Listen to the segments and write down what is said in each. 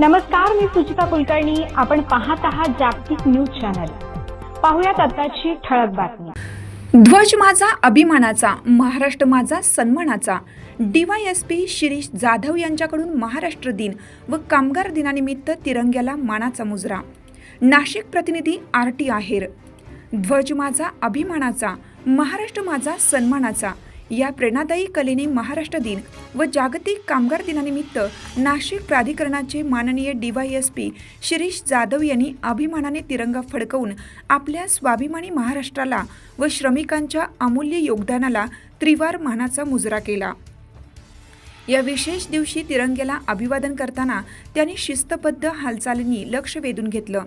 नमस्कार मी सुचिता कुलकर्णी. आपण पाहत आहात जागतिक न्यूज चॅनल. पाहुयात आताची ठळक बातमी. ध्वज माझा अभिमानाचा महाराष्ट्र माझा सन्मानाचा. डीवायएसपी शिरीष जाधव यांच्याकडून महाराष्ट्र दिन व कामगार दिनानिमित्त तिरंग्याला मानाचा मुजरा. नाशिक प्रतिनिधी आर टी आहेर. ध्वज माझा अभिमानाचा महाराष्ट्र माझा सन्मानाचा. या प्रेरणादायी कलेने महाराष्ट्र दिन व जागतिक कामगार दिनानिमित्त नाशिक प्राधिकरणाचे माननीय डीवायएसपी शिरीष जाधव यांनी अभिमानाने तिरंगा फडकवून आपल्या स्वाभिमानी महाराष्ट्राला व श्रमिकांच्या अमूल्य योगदानाला त्रिवार मानाचा मुजरा केला. या विशेष दिवशी तिरंग्याला अभिवादन करताना त्यांनी शिस्तबद्ध हालचालींनी लक्ष वेधून घेतलं.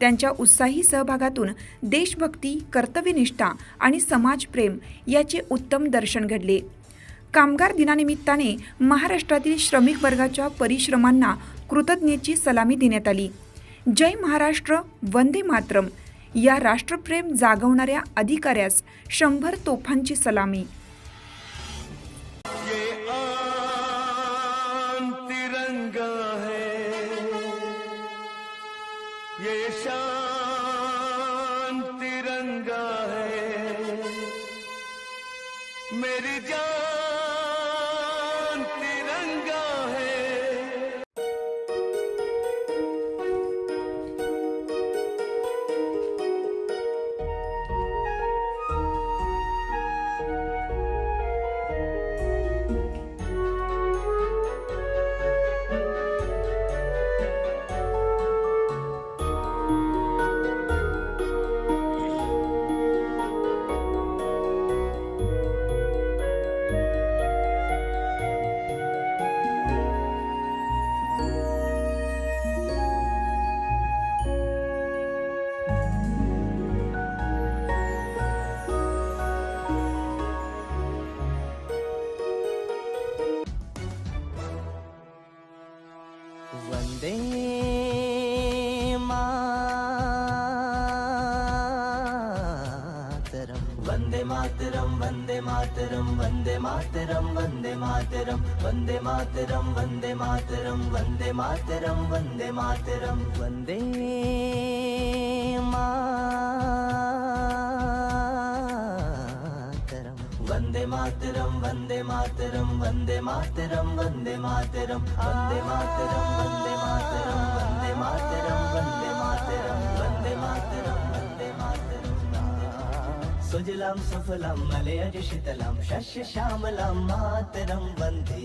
त्यांच्या उत्साही सहभागातून देशभक्ती कर्तव्यनिष्ठा आणि समाजप्रेम याचे उत्तम दर्शन घडले. कामगार दिनानिमित्ताने महाराष्ट्रातील श्रमिक वर्गाच्या परिश्रमांना कृतज्ञतेची सलामी देण्यात आली. जय महाराष्ट्र वंदे मातरम या राष्ट्रप्रेम जागवणाऱ्या अधिकाऱ्यास शंभर तोफांची सलामी. ये शाम வந்தேமா வந்தே மாத்திரம் வந்தே மாத்திரம் வந்தே மாத்திரம் வந்தே மாத்திரம் வந்தே மாத்திரம் வந்தே மாத்திரம் வந்தே மாத்திரம் வந்தே மாத்திரம். வந்தே மா மாத்திரம் வந்தே மாத்திரம் வந்தே மாத்திரம் வந்தே மாத்திரம் வந்தே மாத்திரம் வந்தே மாத்திரம் வந்தே மாத்திரம் வந்தே மாத்திரம் வந்தே மாத்திரம் வந்தே மாத்திரம். சுஜலாம் சுஃபலாம் மலையடி சிதலாம் சஷ்ய ஷாமலாம் மாத்திரம் வந்தே.